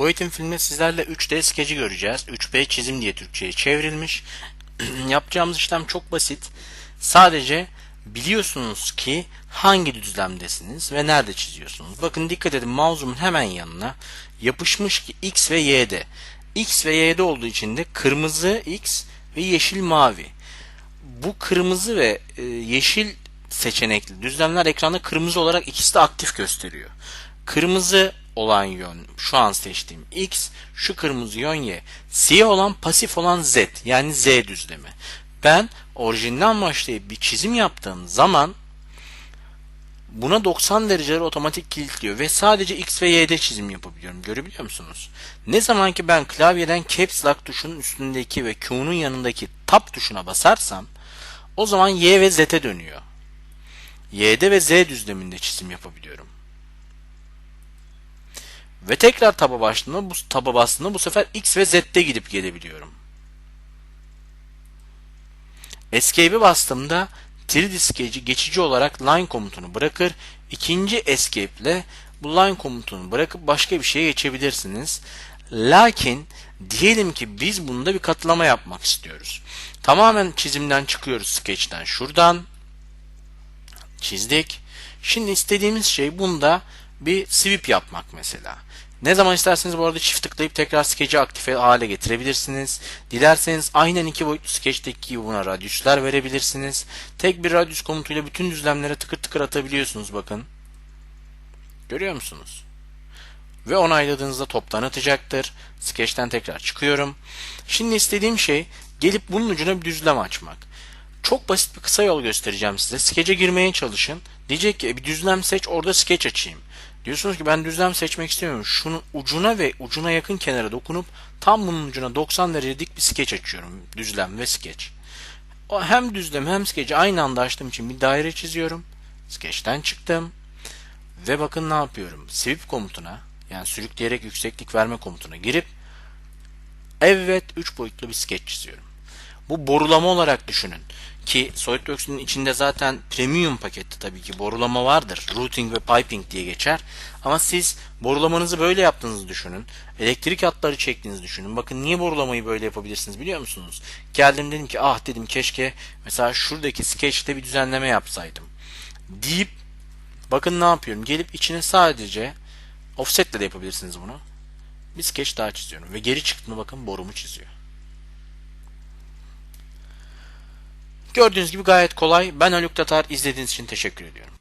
Bu eğitim filminde sizlerle 3D skeci göreceğiz. 3B çizim diye Türkçe'ye çevrilmiş. Yapacağımız işlem çok basit. Sadece biliyorsunuz ki hangi düzlemdesiniz ve nerede çiziyorsunuz. Bakın dikkat edin mouse'umun hemen yanına yapışmış ki X ve Y'de. X ve Y'de olduğu için de kırmızı X ve yeşil mavi. Bu kırmızı ve e, yeşil seçenekli düzlemler ekranda kırmızı olarak ikisi de aktif gösteriyor. Kırmızı olan yön şu an seçtiğim X, şu kırmızı yön Y. Siyah olan pasif olan Z yani Z düzlemi. Ben orijinden başlayıp bir çizim yaptığım zaman buna 90 dereceleri otomatik kilitliyor ve sadece X ve Y'de çizim yapabiliyorum. Görebiliyor musunuz? Ne zaman ki ben klavyeden Caps Lock tuşunun üstündeki ve Q'nun yanındaki Tab tuşuna basarsam o zaman Y ve Z'e dönüyor. Y'de ve Z düzleminde çizim yapabiliyorum. Ve tekrar taba bastığımda bu taba bastığımda bu sefer X ve Z'de gidip gelebiliyorum. Escape'e bastığımda 3D Sketch'i geçici olarak line komutunu bırakır. İkinci Escape ile bu line komutunu bırakıp başka bir şeye geçebilirsiniz. Lakin diyelim ki biz bunda bir katlama yapmak istiyoruz. Tamamen çizimden çıkıyoruz Sketch'ten şuradan. Çizdik. Şimdi istediğimiz şey bunda bir sweep yapmak mesela. Ne zaman isterseniz bu arada çift tıklayıp tekrar skeci aktif hale getirebilirsiniz. Dilerseniz aynen iki boyutlu skeçteki gibi buna radyüsler verebilirsiniz. Tek bir radyüs komutuyla bütün düzlemlere tıkır tıkır atabiliyorsunuz bakın. Görüyor musunuz? Ve onayladığınızda toptan atacaktır. Skeçten tekrar çıkıyorum. Şimdi istediğim şey gelip bunun ucuna bir düzlem açmak. Çok basit bir kısa yol göstereceğim size. Skece girmeye çalışın. Diyecek ki bir düzlem seç orada skeç açayım. Diyorsunuz ki ben düzlem seçmek istemiyorum. Şunun ucuna ve ucuna yakın kenara dokunup tam bunun ucuna 90 derece dik bir skeç açıyorum. Düzlem ve skeç. Hem düzlem hem skeci aynı anda açtığım için bir daire çiziyorum. Skeçten çıktım. Ve bakın ne yapıyorum. Sweep komutuna yani sürükleyerek yükseklik verme komutuna girip evet 3 boyutlu bir skeç çiziyorum. Bu borulama olarak düşünün. Ki SolidWorks'ün içinde zaten premium pakette tabii ki borulama vardır. Routing ve piping diye geçer. Ama siz borulamanızı böyle yaptığınızı düşünün. Elektrik hatları çektiğinizi düşünün. Bakın niye borulamayı böyle yapabilirsiniz biliyor musunuz? Geldim dedim ki ah dedim keşke mesela şuradaki sketch'te bir düzenleme yapsaydım. Deyip bakın ne yapıyorum. Gelip içine sadece offsetle de yapabilirsiniz bunu. Bir sketch daha çiziyorum. Ve geri çıktığında bakın borumu çiziyor. Gördüğünüz gibi gayet kolay. Ben Haluk Tatar. İzlediğiniz için teşekkür ediyorum.